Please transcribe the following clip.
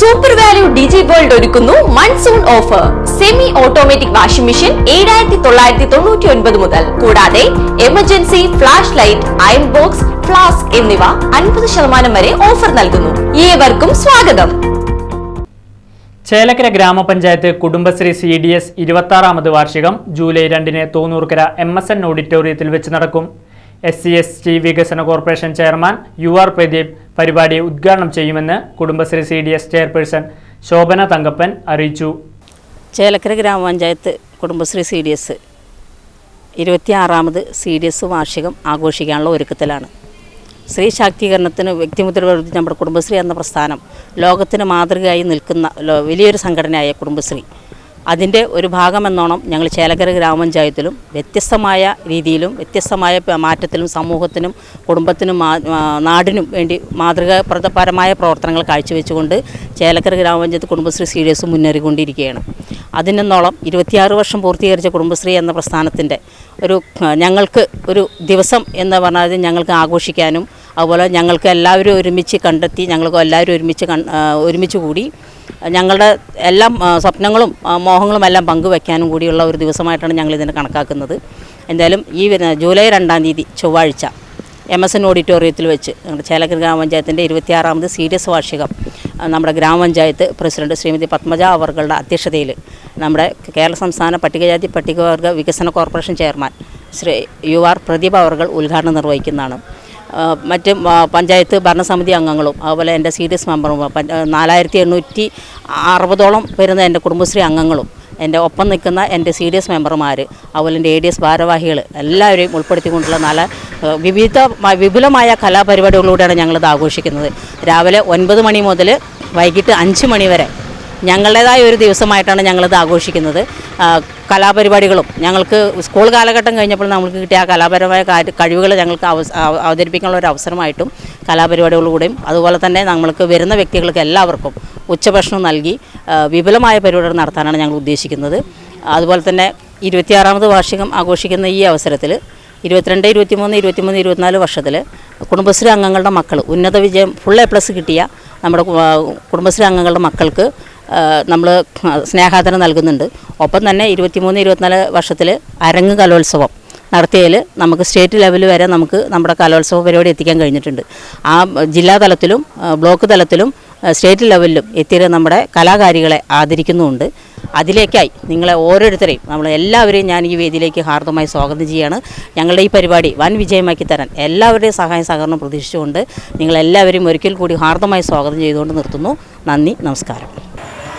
Super value digi world ഒരുക്കുന്നു. Monsoon offer semi automatic washing machine ഏഴായിരത്തി തൊള്ളായിരത്തി തൊണ്ണൂറ്റി ഒൻപത് മുതൽ. കൂടാതെ emergency flash light iron box flask എന്നിവ അൻപത് ശതമാനം വരെ ഓഫർ നൽകുന്നു. ഏവർക്കും സ്വാഗതം. Chelakkara grama panchayat Kudumbashree C D S ഇരുപത്താറാമത് വാർഷികം ജൂലൈ രണ്ടിന് തോന്നൂർക്കര എം എസ് എൻ ഓഡിറ്റോറിയത്തിൽ വെച്ച് നടക്കും. എസ് സി എസ് ടി വികസന corporation chairman U R Pradeep പരിപാടി ഉദ്ഘാടനം ചെയ്യുമെന്ന് Kudumbashree C D S chairperson Shobhana Thankappan അറിയിച്ചു. Chelakkara grama panchayat Kudumbashree C D S ഇരുപത്തിയാറാമത് C D S വാർഷികം ആഘോഷിക്കാനുള്ള ഒരുക്കത്തിലാണ്. സ്ത്രീ ശാക്തീകരണത്തിന് വ്യക്തിമുദ്ര പതിപ്പിച്ച നമ്മുടെ കുടുംബശ്രീ എന്ന പ്രസ്ഥാനം ലോകത്തിന് മാതൃകയായി നിൽക്കുന്ന വലിയൊരു സംഘടനയായ കുടുംബശ്രീ. അതിന്റെ ഒരു ഭാഗമെന്നോണം ഞങ്ങൾ ചേലക്കര ഗ്രാമപഞ്ചായത്തിലും വ്യത്യസ്തമായ രീതിയിലും വ്യത്യസ്തമായ മാറ്റത്തിലും സമൂഹത്തിനും കുടുംബത്തിനും നാടിനും വേണ്ടി മാതൃകാപരമായ പ്രവർത്തനങ്ങൾ കാഴ്ചവെച്ചുകൊണ്ട് ചേലക്കര ഗ്രാമപഞ്ചായത്ത് കുടുംബശ്രീ സീരിയസ് മുന്നേറിക്കൊണ്ടിരിക്കുകയാണ്. അതിനെന്നോളം ഇരുപത്തിയാറ് വർഷം പൂർത്തീകരിച്ച കുടുംബശ്രീ എന്ന പ്രസ്ഥാനത്തിന്റെ ഒരു ഞങ്ങൾക്ക് ഒരു ദിവസം എന്ന് പറഞ്ഞാൽ ഞങ്ങൾക്ക് ആഘോഷിക്കാനും അതുപോലെ ഞങ്ങൾക്ക് എല്ലാവരും ഒരുമിച്ച് കണ്ടെത്തി ഞങ്ങൾക്ക് എല്ലാവരും ഒരുമിച്ച് ഒരുമിച്ച് കൂടി ഞങ്ങളുടെ എല്ലാം സ്വപ്നങ്ങളും മോഹങ്ങളും എല്ലാം പങ്കുവെക്കാനും കൂടിയുള്ള ഒരു ദിവസമായിട്ടാണ് ഞങ്ങൾ ഇതിനെ കണക്കാക്കുന്നത്. എന്തായാലും ഈ വരുന്ന ജൂലൈ രണ്ടാം തീയതി ചൊവ്വാഴ്ച എം എസ് എൻ ഓഡിറ്റോറിയത്തിൽ വെച്ച് നമ്മുടെ ചേലക്കര ഗ്രാമപഞ്ചായത്തിന്റെ ഇരുപത്തിയാറാമത് സീരിയസ് വാർഷികം നമ്മുടെ ഗ്രാമപഞ്ചായത്ത് പ്രസിഡന്റ് ശ്രീമതി പത്മജ അവർകളുടെ അധ്യക്ഷതയിൽ നമ്മുടെ കേരള സംസ്ഥാന പട്ടികജാതി പട്ടികവർഗ വികസന corporation chairman Shri U R Pradeep അവർകൾ ഉദ്ഘാടനം നിർവഹിക്കുന്നതാണ്. മറ്റ് പഞ്ചായത്ത് ഭരണസമിതി അംഗങ്ങളും അതുപോലെ എന്റെ സി ഡി എസ് മെമ്പറും നാലായിരത്തി എണ്ണൂറ്റി അറുപതോളം വരുന്ന എന്റെ കുടുംബശ്രീ അംഗങ്ങളും എന്റെ ഒപ്പം നിൽക്കുന്ന എന്റെ സി ഡി എസ് മെമ്പർമാർ അതുപോലെ എന്റെ എ ഡി എസ് ഭാരവാഹികൾ എല്ലാവരെയും ഉൾപ്പെടുത്തിക്കൊണ്ടുള്ള നല്ല വിവിധ വിപുലമായ കലാപരിപാടികളിലൂടെയാണ് ഞങ്ങളിത് ആഘോഷിക്കുന്നത്. രാവിലെ ഒൻപത് മണി മുതൽ വൈകിട്ട് അഞ്ച് മണി വരെ ഞങ്ങളുടേതായ ഒരു ദിവസമായിട്ടാണ് ഞങ്ങളിത് ആഘോഷിക്കുന്നത്. കലാപരിപാടികളും ഞങ്ങൾക്ക് സ്കൂൾ കാലഘട്ടം കഴിഞ്ഞപ്പോൾ നമുക്ക് കിട്ടിയ ആ കലാപരമായ കഴിവുകൾ ഞങ്ങൾക്ക് അവതരിപ്പിക്കാനുള്ള ഒരു അവസരമായിട്ടും കലാപരിപാടികളിലൂടെയും അതുപോലെ തന്നെ നമ്മൾക്ക് വരുന്ന വ്യക്തികൾക്ക് എല്ലാവർക്കും ഉച്ചഭക്ഷണം നൽകി വിപുലമായ പരിപാടികൾ നടത്താനാണ് ഞങ്ങൾ ഉദ്ദേശിക്കുന്നത്. അതുപോലെ തന്നെ ഇരുപത്തിയാറാമത് വാർഷികം ആഘോഷിക്കുന്ന ഈ അവസരത്തിൽ ഇരുപത്തിരണ്ട് ഇരുപത്തിമൂന്ന് ഇരുപത്തിമൂന്ന് ഇരുപത്തിനാല് വർഷത്തിൽ കുടുംബശ്രീ അംഗങ്ങളുടെ മക്കൾ ഉന്നത വിജയം ഫുൾ എ പ്ലസ് കിട്ടിയ നമ്മുടെ കുടുംബശ്രീ അംഗങ്ങളുടെ മക്കൾക്ക് നമ്മൾ സ്നേഹാദരം നൽകുന്നുണ്ട്. ഒപ്പം തന്നെ ഇരുപത്തിമൂന്ന് ഇരുപത്തിനാല് വർഷത്തിൽ അരങ്ങ് കലോത്സവം നടത്തിയതിൽ നമുക്ക് സ്റ്റേറ്റ് ലെവൽ വരെ നമുക്ക് നമ്മുടെ കലോത്സവ പരിപാടി എത്തിക്കാൻ കഴിഞ്ഞിട്ടുണ്ട്. ആ ജില്ലാ തലത്തിലും ബ്ലോക്ക് തലത്തിലും സ്റ്റേറ്റ് ലെവലിലും എത്തിയത് നമ്മുടെ കലാകാരികളെ ആദരിക്കുന്നുമുണ്ട്. അതിലേക്കായി നിങ്ങളെ ഓരോരുത്തരെയും നമ്മൾ എല്ലാവരെയും ഞാൻ ഈ വേദിയിലേക്ക് ഹാർദമായി സ്വാഗതം ചെയ്യുകയാണ്. ഞങ്ങളുടെ ഈ പരിപാടി വൻ വിജയമാക്കി തരാൻ എല്ലാവരുടെയും സഹായ സഹകരണം പ്രതീക്ഷിച്ചുകൊണ്ട് നിങ്ങളെല്ലാവരെയും ഒരിക്കൽ കൂടി ഹാർദമായി സ്വാഗതം ചെയ്തുകൊണ്ട് നിർത്തുന്നു. നന്ദി നമസ്കാരം.